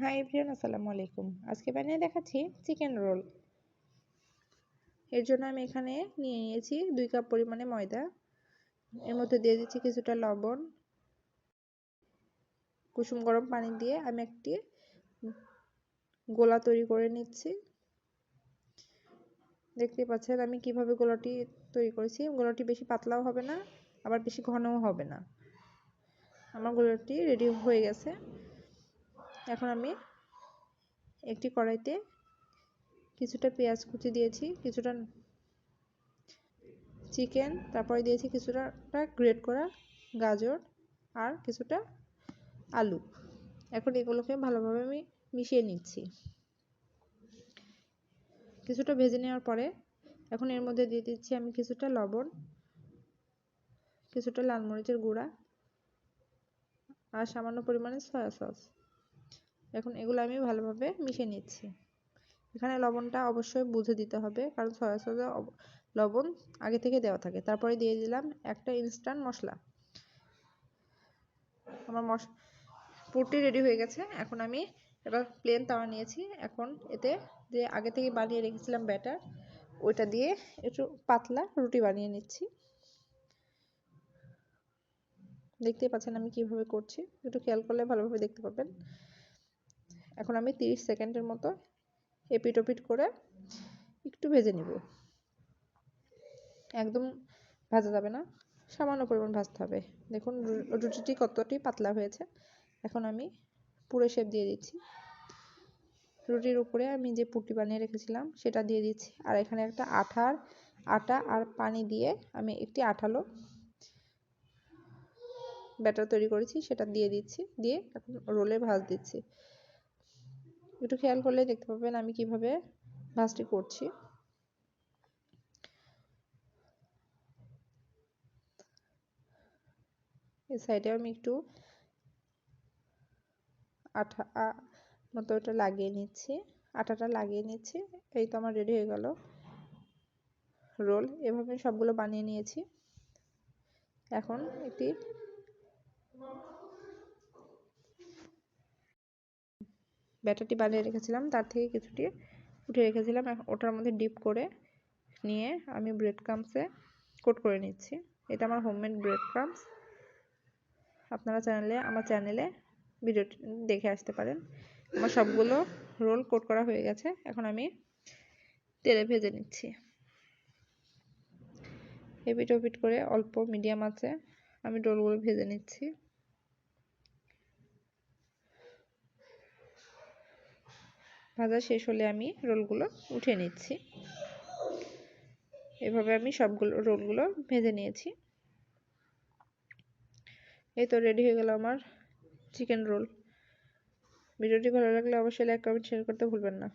Hi everyone আসসালামু আলাইকুম। আজকে বানিয়ে দেখাচ্ছি চিকেন রোল এর জন্য আমি এখানে নিয়ে নিয়েছি দুই কাপ পরিমাণে ময়দা। এর মধ্যে দিয়ে দিচ্ছি কিছুটা লবণ, কুসুম গরম পানি দিয়ে আমি একটি গোলা তৈরি করে নিচ্ছি। দেখতে পাচ্ছেন আমি কীভাবে গোলাটি তৈরি করেছি। গোলাটি বেশি পাতলাও হবে না, আবার বেশি ঘনও হবে না। আমার গোলাটি রেডি হয়ে গেছে। এখন আমি একটি কড়াইতে কিছুটা পেঁয়াজ কুচি দিয়েছি, কিছুটা চিকেন, তারপরে দিয়েছি কিছুটা গ্রেট করা গাজর আর কিছুটা আলু। এখন এগুলোকে ভালোভাবে আমি মিশিয়ে নিচ্ছি। কিছুটা ভেজে নেওয়ার পরে এখন এর মধ্যে দিয়ে দিচ্ছি আমি কিছুটা লবণ, কিছুটা লাল মরিচের গুঁড়া আর সামান্য পরিমাণে সয়া সস। এখন এগুলো আমি ভালোভাবে মিশিয়ে নিচ্ছি। এখানে লবণটা অবশ্যই বুঝে দিতে হবে, কারণ সয়া সসে লবণ আগে থেকে দেওয়া থাকে। তারপরে দিয়ে দিলাম একটা ইনস্ট্যান্ট মশলা। আমার মশ পুরটি রেডি হয়ে গেছে। এখন আমি এবার প্লেন তাওয়া নিয়েছি। এখন এতে যে আগে থেকে বানিয়ে রেখেছিলাম ব্যাটার ওইটা দিয়ে একটু পাতলা রুটি বানিয়ে নিচ্ছি। দেখতে পাচ্ছেন আমি কীভাবে করছি। একটু খেয়াল করলে ভালোভাবে দেখতে পাবেন। এখন আমি 30 সেকেন্ডের মতো এপিট ওপিট করে একটু ভেজে নিব। একদম ভাজা যাবে না, সামান্য পরিমাণ ভাজতে হবে। দেখুন রুটিটি কতটি পাতলা হয়েছে। এখন আমি পুরো শেপ দিয়ে দিচ্ছি। রুটির উপরে আমি যে পুটি বানিয়ে রেখেছিলাম, সেটা দিয়ে দিচ্ছি। আর এখানে একটা আঠার আটা আর পানি দিয়ে আমি একটি আঠালো ব্যাটার তৈরি করেছি, সেটা দিয়ে দিচ্ছি, দিয়ে এখন রোলে ভাজ দিচ্ছি। একটু খেয়াল করলে দেখতে পাবেন আমি কীভাবে ভাজটি করছি। এই সাইডে আমি একটু আঠা মতো ওটা লাগিয়ে নিচ্ছি, আটাটা লাগিয়ে নিচ্ছি, এই তো আমার রেডি হয়ে গেল। রোল এভাবে সবগুলো বানিয়ে নিয়েছি। এখন একটি ব্যাটারটি বানিয়ে রেখেছিলাম, তার থেকে কিছুটি উঠে রেখেছিলাম। ওটার মধ্যে ডিপ করে নিয়ে আমি ব্রেড ক্রামসে কোট করে নিচ্ছি। এটা আমার হোমমেড ব্রেড ক্রামস আপনারা চ্যানেলে আমার চ্যানেলে ভিডিওটি দেখে আসতে পারেন। আমার সবগুলো রোল কোট করা হয়ে গেছে। এখন আমি তেলে ভেজে নিচ্ছি। এপিট ওপিট করে অল্প মিডিয়াম আছে, আমি রোলগুলো ভেজে নিচ্ছি। ভাজা শেষ হলে আমি রোলগুলো উঠে নিচ্ছি। এভাবে আমি সবগুলো রোলগুলো ভেজে নিয়েছি। এই তো রেডি হয়ে গেল আমার চিকেন রোল ভিডিওটি ভালো লাগলে অবশ্যই লাইক কমেন্ট শেয়ার করতে ভুলবেন না।